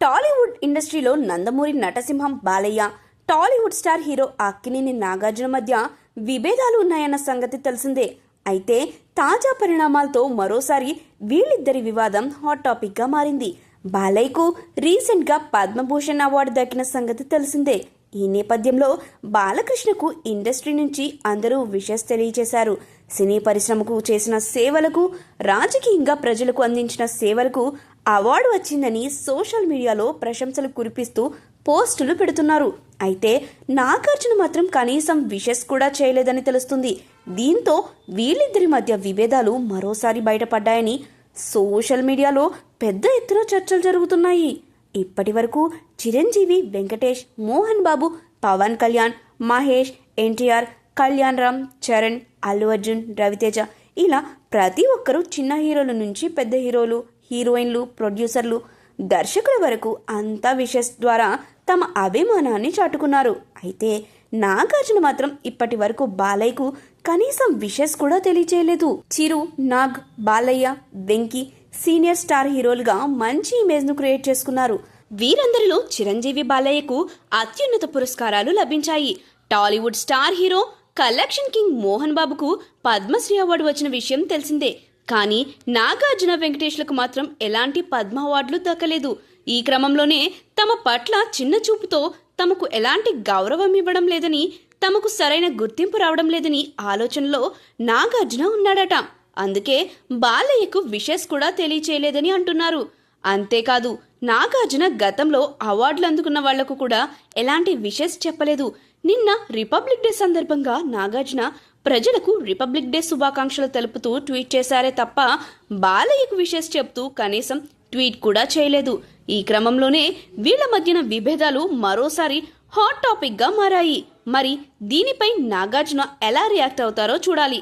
టాలీవుడ్ ఇండస్ట్రీలో Nandamuri నటసింహం Balayya Tollywood star hero Akkineni Nagarjuna మధ్య విభేదాలు ఉన్నాయన్న సంగతి తెలిసిందే. అయితే తాజా పరిణామాలతో మరోసారి వీళ్ళిద్దరి వివాదం హాట్ టాపిక్గా మారింది. బాలయ్యకు రీసెంట్గా పద్మభూషణ్ అవార్డు దక్కిన సంగతి తెలిసిందే. ఈ నేపథ్యంలో బాలకృష్ణకు ఇండస్ట్రీ నుంచి అందరూ విషెస్ తెలియజేశారు సినీ పరిశ్రమకు చేసిన సేవలకు రాజకీయంగా ప్రజలకు అందించిన సేవలకు అవార్డు వచ్చిందని సోషల్ మీడియాలో ప్రశంసలు కురిపిస్తూ పోస్టులు పెడుతున్నారు. అయితే నాగార్జున మాత్రం కనీసం విషెస్ కూడా చేయలేదని తెలుస్తుంది. దీంతో వీళ్ళిద్దరి మధ్య విభేదాలు మరోసారి బయటపడ్డాయని సోషల్ మీడియాలో పెద్ద ఎత్తున చర్చలు జరుగుతున్నాయి. ఇప్పటి వరకు చిరంజీవి వెంకటేష్ మోహన్ బాబు పవన్ కళ్యాణ్ మహేష్ ఎన్టీఆర్ కళ్యాణ్ రామ్ చరణ్ అల్లు అర్జున్ రవితేజ ఇలా ప్రతి ఒక్కరూ చిన్న హీరోల నుంచి పెద్ద హీరోలు హీరోయిన్లు ప్రొడ్యూసర్లు దర్శకుల వరకు అంతా విషెస్ ద్వారా తమ అభిమానాన్ని చాటుకున్నారు. అయితే నాగార్జున మాత్రం ఇప్పటి వరకు బాలయ్యకు కనీసం విషెస్ కూడా తెలియచేయలేదు. చిరు నాగ్ బాలయ్య వెంకీ సీనియర్ స్టార్ హీరోలుగా మంచి ఇమేజ్ను క్రియేట్ చేసుకున్నారు. వీరందరిలో చిరంజీవి బాలయ్యకు అత్యున్నత పురస్కారాలు లభించాయి. Tollywood star hero collection king Mohan బాబుకు పద్మశ్రీ అవార్డు వచ్చిన విషయం తెలిసిందే. కానీ నాగార్జున వెంకటేష్లకు మాత్రం ఎలాంటి పద్మ అవార్డులు దక్కలేదు. ఈ క్రమంలోనే తమ పట్ల చిన్న చూపుతో తమకు ఎలాంటి గౌరవం ఇవ్వడం లేదని తమకు సరైన గుర్తింపు రావడం లేదని ఆలోచనలో నాగార్జున ఉన్నాడట. అందుకే బాలయ్యకు విషెస్ కూడా తెలియచేయలేదని అంటున్నారు. అంతేకాదు నాగార్జున గతంలో అవార్డులు అందుకున్న వాళ్ళకు కూడా ఎలాంటి విషెస్ చెప్పలేదు. నిన్న రిపబ్లిక్ డే సందర్భంగా నాగార్జున ప్రజలకు రిపబ్లిక్ డే శుభాకాంక్షలు తెలుపుతూ ట్వీట్ చేశారే తప్ప బాలయ్యకు విషెస్ చెప్తూ కనీసం ట్వీట్ కూడా చేయలేదు. ఈ క్రమంలోనే వీళ్ళ మధ్యన విభేదాలు మరోసారి హాట్ టాపిక్గా మారాయి. మరి దీనిపై నాగార్జున ఎలా రియాక్ట్ అవుతారో చూడాలి.